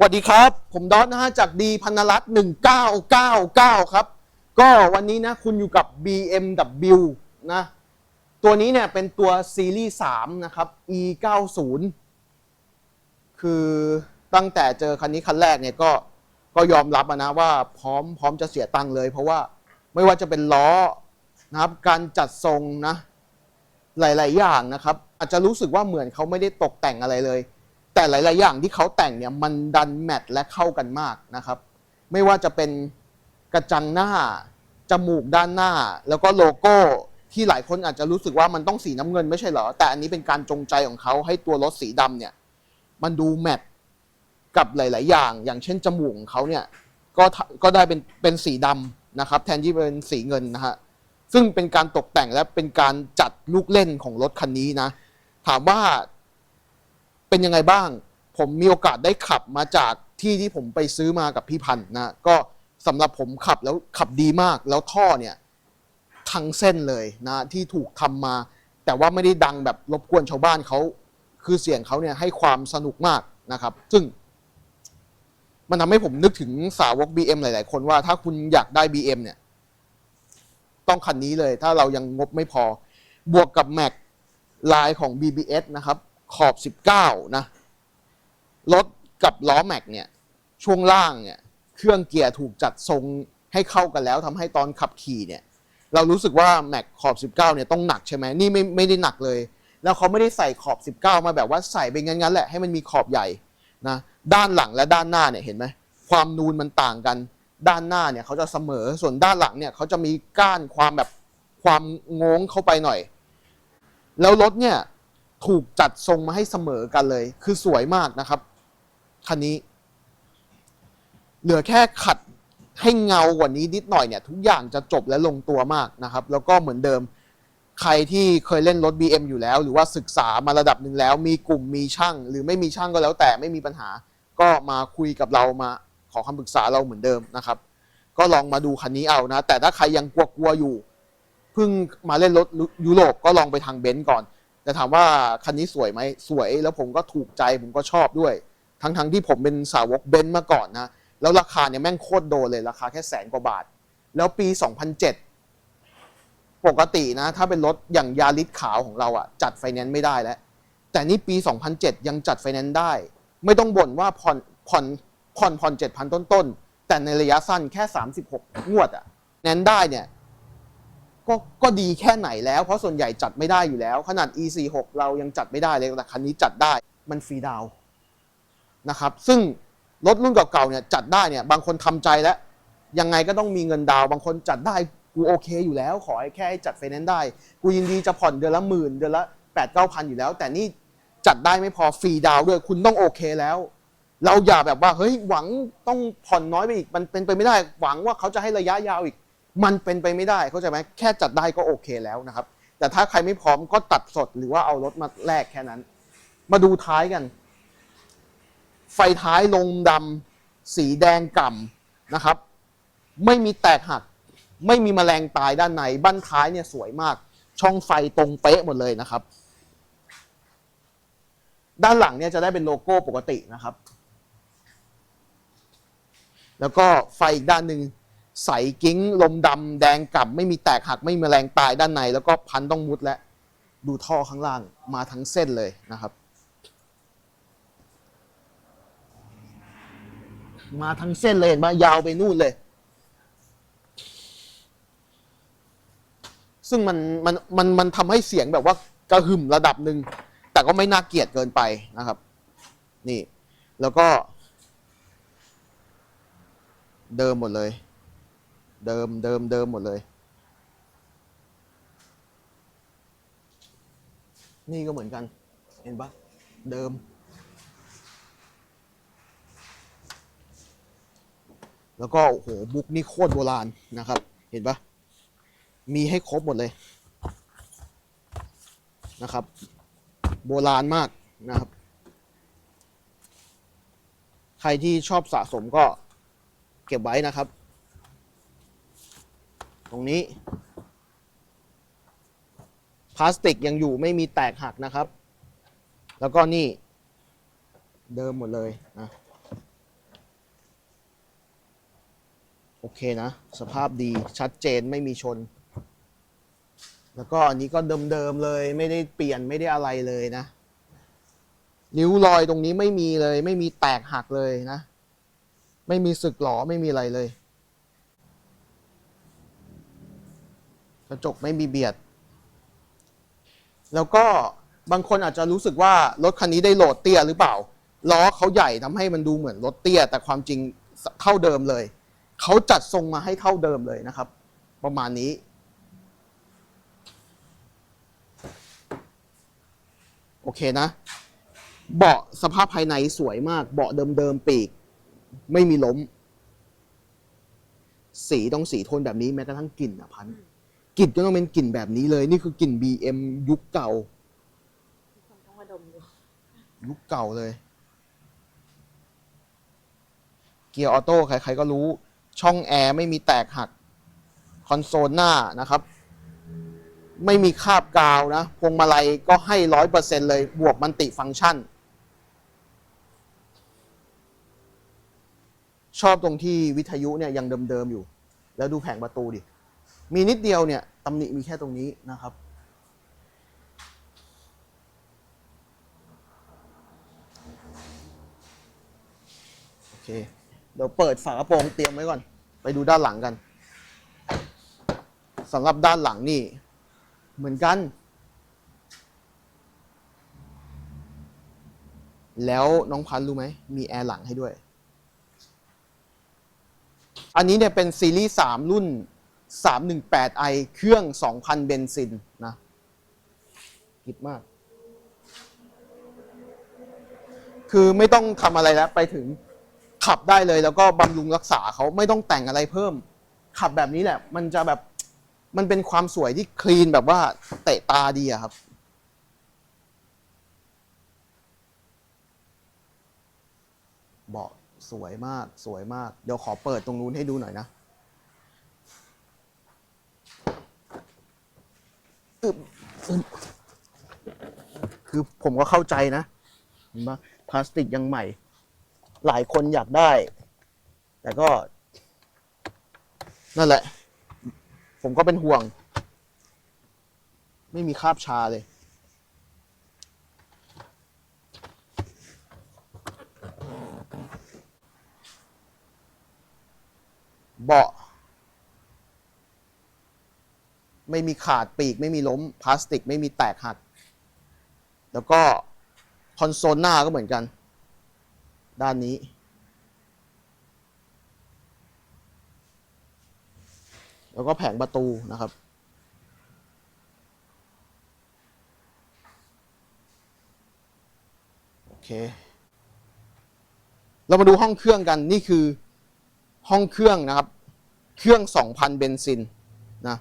สวัสดีครับ ผมดอทนะฮะจากดีพันรัตน์1999 ครับ ก็วันนี้นะคุณอยู่กับ BMW นะ ตัวนี้เนี่ยเป็นตัวซีรีส์3นะครับ E 90 คือตั้งแต่เจอคันนี้คันแรกเนี่ยก็ก็ยอมรับนะว่าพร้อมพร้อมจะเสียตังค์เลย เพราะว่าไม่ว่าจะเป็นล้อนะครับ การจัดทรงนะ หลาย ๆ อย่างนะครับ อาจจะรู้สึกว่าเหมือนเขาไม่ได้ตกแต่งอะไรเลย แต่หลาย ๆ อย่างที่เขาแต่งเนี่ยมันดันแมทและเข้ากันมากนะครับ ไม่ว่าจะเป็นกระจังหน้า จมูกด้านหน้า แล้วก็โลโก้ที่หลายคนอาจจะรู้สึกว่ามันต้องสีน้ำเงินไม่ใช่เหรอ แต่อันนี้เป็นการจงใจของเขาให้ตัวรถสีดำเนี่ย มันดูแมทกับหลาย ๆ อย่าง อย่างเช่นจมูกของเขาเนี่ยก็ก็ได้เป็นเป็นสีดำนะครับ แทนที่เป็นสีเงินนะฮะซึ่งเป็นการตกแต่งและเป็นการจัดลูกเล่นของรถคันนี้นะ ถามว่า เป็นยังไงบ้าง ผมมีโอกาสได้ขับมาจากที่ที่ผมไปซื้อมากับพี่พันธ์นะ ก็สำหรับผมขับแล้วขับดีมาก แล้วท่อเนี่ยทั้งเส้นเลยนะที่ถูกทำมา แต่ว่าไม่ได้ดังแบบรบกวนชาวบ้านเขาคือเสียงเขาเนี่ยให้ความสนุกมากนะครับ ซึ่ง มันทำให้ผมนึกถึงสาวก BM หลาย ๆ คนว่าถ้าคุณอยากได้ BM เนี่ย ต้องคันนี้เลย ถ้าเรายังงบไม่พอบวกกับแม็กลายของ BBS นะครับ ขอบ 19 นะ รถกับล้อแม็กเนี่ย ช่วงล่างเนี่ย เครื่องเกียร์ถูกจัดทรงให้เข้ากันแล้วทำให้ตอนขับขี่เนี่ย เรารู้สึกว่าแม็กขอบ 19 เนี่ยต้องหนักใช่ไหมนี่ไม่ไม่ได้หนักเลย แล้วเขาไม่ได้ใส่ขอบ 19 มาแบบว่าใส่ไปงั้นๆแหละให้มันมีขอบใหญ่นะ ด้านหลังและด้านหน้าเนี่ยเห็นไหมความนูนมันต่างกัน ด้านหน้าเนี่ยเขาจะเสมอ ส่วนด้านหลังเนี่ยเขาจะมีก้านความแบบความงงเข้าไปหน่อย แล้วรถเนี่ย ถูกจัดทรงมาให้เสมอกันเลย คือสวยมากนะครับคันนี้ เหลือแค่ขัดให้เงากว่านี้นิดหน่อยเนี่ย ทุกอย่างจะจบและลงตัวมากนะครับ แล้วก็เหมือนเดิม ใครที่เคยเล่นรถ BM อยู่แล้ว หรือว่าศึกษามาระดับหนึ่งแล้ว มีกลุ่มมีช่าง หรือไม่มีช่างก็แล้วแต่ไม่มีปัญหา ก็มาคุยกับเรามาขอคำปรึกษาเราเหมือนเดิมนะครับ ก็ลองมาดูคันนี้เอานะ แต่ถ้าใครยังกลัวๆอยู่เพิ่งมาเล่นรถยุโรปก็ลองไปทางเบนซ์ก่อน แต่ถามว่าคันนี้สวยไหมสวยแล้วผมก็ถูกใจผมก็ชอบด้วย ทั้งๆทที่ผมเป็นสาวกเบนซ์มาก่อนนะ แล้วราคาเนี่ยแม่งโคตรโดนเลยราคาแค่แสนกว่าบาท แล้วปี 2007 ปกตินะ ถ้าเป็นรถอย่างยาริสขาวของเราอะจัดไฟแนนซ์ไม่ได้แล้ว แต่นี่ปี 2007 ยังจัดไฟแนนซ์ได้ ไม่ต้องบ่นว่าผ่อนผ่อนผ่อนผ่อน7,000ต้นๆแต่ในระยะสั้นแค่ 36 งวดอะแนนซ์ได้เนี่ย ก็ก็ดีแค่ไหนแล้วเพราะส่วนใหญ่จัดไม่ได้อยู่แล้ว ขนาด E46 เรายังจัดไม่ได้เลยแต่คันนี้จัดได้มันฟรีดาวนะครับ ซึ่งรถรุ่นเก่าๆเนี่ยจัดได้เนี่ยบางคนทำใจแล้ว ยังไงก็ต้องมีเงินดาว บางคนจัดได้กูโอเคอยู่แล้ว ขอให้แค่ให้จัดไฟแนนซ์ได้ กูยินดีจะผ่อนเดือนละหมื่นเดือนละแปดเก้าพันอยู่แล้ว แต่นี่จัดได้ไม่พอฟรีดาวด้วยคุณต้องโอเคแล้ว เราอย่าแบบว่าเฮ้ยหวังต้องผ่อนน้อยไปอีกมันเป็นไปไม่ได้หวังว่าเขาจะให้ระยะยาวอีก มันเป็นไปไม่ได้เข้าใจไหมแค่จัดได้ก็โอเคแล้วนะครับ แต่ถ้าใครไม่พร้อมก็ตัดสดหรือว่าเอารถมาแลกแค่นั้น มาดูท้ายกัน ไฟท้ายลงดำสีแดงก่ำนะครับ ไม่มีแตกหัก ไม่มีแมลงตายด้านในบั้นท้ายเนี่ยสวยมาก ช่องไฟตรงเป๊ะหมดเลยนะครับ ด้านหลังเนี่ยจะได้เป็นโลโก้ปกตินะครับ แล้วก็ไฟอีกด้านหนึ่ง ใสกิ้ง ลมดำแดงกล่ำไม่มีแตกหักไม่มีแมลงตายด้านใน แล้วก็พันต้องมุดและ ดูท่อข้างล่างมาทั้งเส้นเลยนะครับ มาทั้งเส้นเลยเห็นไหมยาวไปนู่นเลย ซึ่งมันมันมันมันทำให้เสียงแบบว่ากระหึ่มระดับหนึ่งแต่ก็ไม่น่าเกลียดเกินไปนะครับ นี่ แล้วก็ เดิมหมดเลย เดิมเดิมเดิมหมดเลย นี่ก็เหมือนกัน เห็นปะเดิม แล้วก็โอ้โหบุ๊กนี่โคตรโบราณนะครับ เห็นปะมีให้ครบหมดเลยนะครับ โบราณมากนะครับ ใครที่ชอบสะสมก็เก็บไว้นะครับ ตรงนี้ พลาสติกยังอยู่ไม่มีแตกหักนะครับ แล้วก็นี่ เดิมหมดเลยนะโอเคนะ สภาพดีชัดเจนไม่มีชน แล้วก็อันนี้ก็เดิมๆเลยไม่ได้เปลี่ยนไม่ได้อะไรเลยนะนิ้วรอยตรงนี้ไม่มีเลย ไม่มีแตกหักเลยนะ ไม่มีสึกหรอไม่มีอะไรเลย กระจกไม่มีเบียด แล้วก็บางคนอาจจะรู้สึกว่ารถคันนี้ได้โหลดเตี้ยหรือเปล่า ล้อเขาใหญ่ทำให้มันดูเหมือนรถเตี้ย แต่ความจริงเท่าเดิมเลย เขาจัดทรงมาให้เท่าเดิมเลยนะครับ ประมาณนี้ โอเคนะ เบาะสภาพภายในสวยมาก เบาะเดิมๆปีก ไม่มีล้ม สีต้องสีโทนแบบนี้แม้กระทั่งกลิ่นอะพันธ์ กลิ่นก็ต้องเป็นกลิ่นแบบนี้เลย นี่คือกลิ่น BM ยุคเก่า คนต้องมาดมดูยุคเก่าเลย เกียร์ออโต้ใครๆก็รู้ ช่องแอร์ไม่มีแตกหัก คอนโซลหน้านะครับ ไม่มีคาบกาวนะ พวงมาลัยก็ให้ร้อยเปอร์เซ็นเลย บวกมันติฟังก์ชัน ชอบตรงที่วิทยุเนี่ยยังเดิมๆอยู่ แล้วดูแผงประตูดิ มีนิดเดียวเนี่ยตำหนิมีแค่ตรงนี้นะครับ โอเค เดี๋ยวเปิดฝากระโปรงเตรียมไว้ก่อน ไปดูด้านหลังกันสำหรับด้านหลังนี่ เหมือนกัน แล้วน้องพันรู้ไหม มีแอร์หลังให้ด้วย อันนี้เนี่ยเป็นซีรีส์3รุ่น 318i เครื่อง 2,000 เบนซินนะคิดมาก คือไม่ต้องทำอะไรแล้ว ไปถึงขับได้เลยแล้วก็บำรุงรักษาเขาไม่ต้องแต่งอะไรเพิ่ม ขับแบบนี้แหละ มันจะแบบมันเป็นความสวยที่คลีนแบบว่าเตะตาดีอะครับเบาะสวยมากสวยมาก เดี๋ยวขอเปิดตรงนู้นให้ดูหน่อยนะ อึบอึบคือผมก็เข้าใจนะเห็นปะพลาสติกยังใหม่ หลายคนอยากได้ แต่ก็ นั่นแหละ ผมก็เป็นห่วง ไม่มีคาบชาเลยเบาะ ไม่มีขาดปีก ไม่มีล้มพลาสติก ไม่มีแตกหัก แล้วก็คอนโซลหน้าก็เหมือนกัน ด้านนี้ แล้วก็แผงประตูนะครับ โอเค เรามาดูห้องเครื่องกันนี่คือห้องเครื่องนะครับ เครื่อง 2,000 เบนซินนะ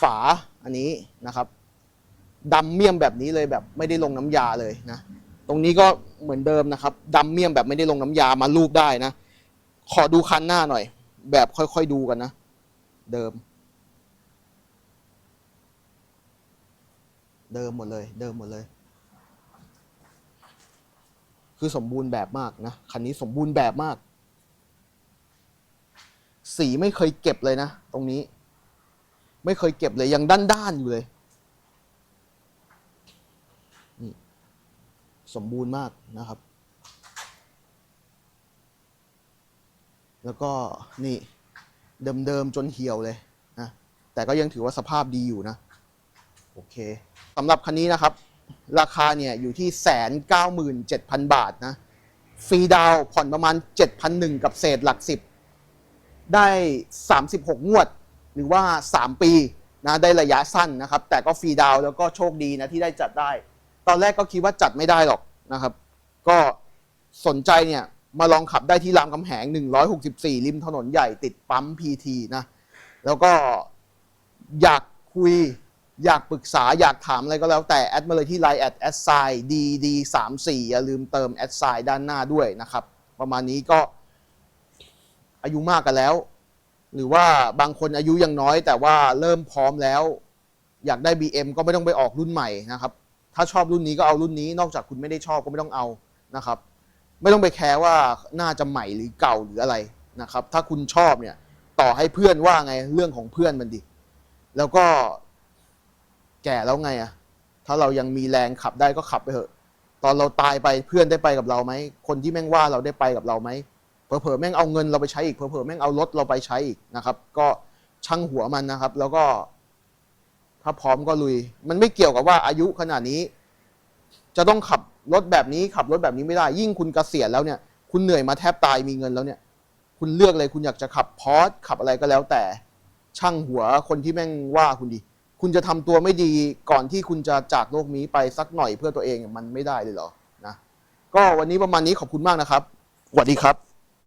ฝาอันนี้นะครับดำเมี่ยมแบบนี้เลยแบบไม่ได้ลงน้ำยาเลยนะตรงนี้ก็เหมือนเดิมนะครับดำเมี่ยมแบบไม่ได้ลงน้ำยามารูปได้นะ ขอดูคันหน้าหน่อย แบบค่อยๆดูกันนะ เดิม เดิมหมดเลย เดิมหมดเลย คือสมบูรณ์แบบมากนะคันนี้สมบูรณ์แบบมาก สีไม่เคยเก็บเลยนะ ตรงนี้ ไม่เคยเก็บเลยยังด้านๆอยู่เลยนี่สมบูรณ์มากนะครับ แล้วก็นี่เดิมๆจนเหี่ยวเลยนะแต่ก็ยังถือว่าสภาพดีอยู่นะ โอเคสำหรับคันนี้นะครับ ราคาเนี่ยอยู่ที่แสนเก้าหมื่นเจ็ดพันบาทนะ ฟรีดาวน์ผ่อนประมาณเจ็ดพันหนึ่งกับเศษหลักสิบ ได้สามสิบหกงวด หรือว่าสามปีนะได้ระยะสั้นนะครับ แต่ก็ฟรีดาวแล้วก็โชคดีนะที่ได้จัดได้ ตอนแรกก็คิดว่าจัดไม่ได้หรอกนะครับ ก็สนใจเนี่ยมาลองขับได้ที่รามคำแหง 164 ริมถนนใหญ่ติดปั๊มพีทีนะ แล้วก็อยากคุยอยากปรึกษาอยากถามอะไรก็แล้วแต่ แอดมาเลยที่ Line แอดแอดไซดีดีสามสี่อย่าลืมเติมแอดไซด้านหน้าด้วยนะครับ ประมาณนี้ก็อายุมากกันแล้ว หรือว่าบางคนอายุยังน้อย แต่ว่าเริ่มพร้อมแล้ว อยากได้ BM ก็ไม่ต้องไปออกรุ่นใหม่นะครับ ถ้าชอบรุ่นนี้ก็เอารุ่นนี้ นอกจากคุณไม่ได้ชอบก็ไม่ต้องเอานะครับ ไม่ต้องไปแคร์ว่าน่าจะใหม่หรือเก่าหรืออะไรนะครับ ถ้าคุณชอบเนี่ย ต่อให้เพื่อนว่าไงเรื่องของเพื่อนมันดิแล้วก็แก่แล้วไงอะถ้าเรายังมีแรงขับได้ก็ขับไปเถอะ ตอนเราตายไปเพื่อนได้ไปกับเราไหม คนที่แม่งว่าเราได้ไปกับเราไหม เผลอๆแม่งเอาเงินเราไปใช้อีกเผลอๆแม่งเอารถเราไปใช้อีกนะครับ ก็ช่างหัวมันนะครับ แล้วก็ ถ้าพร้อมก็ลุย มันไม่เกี่ยวกับว่าอายุขนาดนี้ จะต้องขับรถแบบนี้ขับรถแบบนี้ไม่ได้ ยิ่งคุณเกษียณแล้วเนี่ย คุณเหนื่อยมาแทบตายมีเงินแล้วเนี่ย คุณเลือกเลยคุณอยากจะขับพอร์ขับอะไรก็แล้วแต่ช่างหัวคนที่แม่งว่าคุณดี คุณจะทำตัวไม่ดีก่อนที่คุณจะจากโลกนี้ไปสักหน่อยเพื่อตัวเองมันไม่ได้เลยเหรอนะก็วันนี้ประมาณนี้ขอบคุณมากนะครับสวัสดีครับ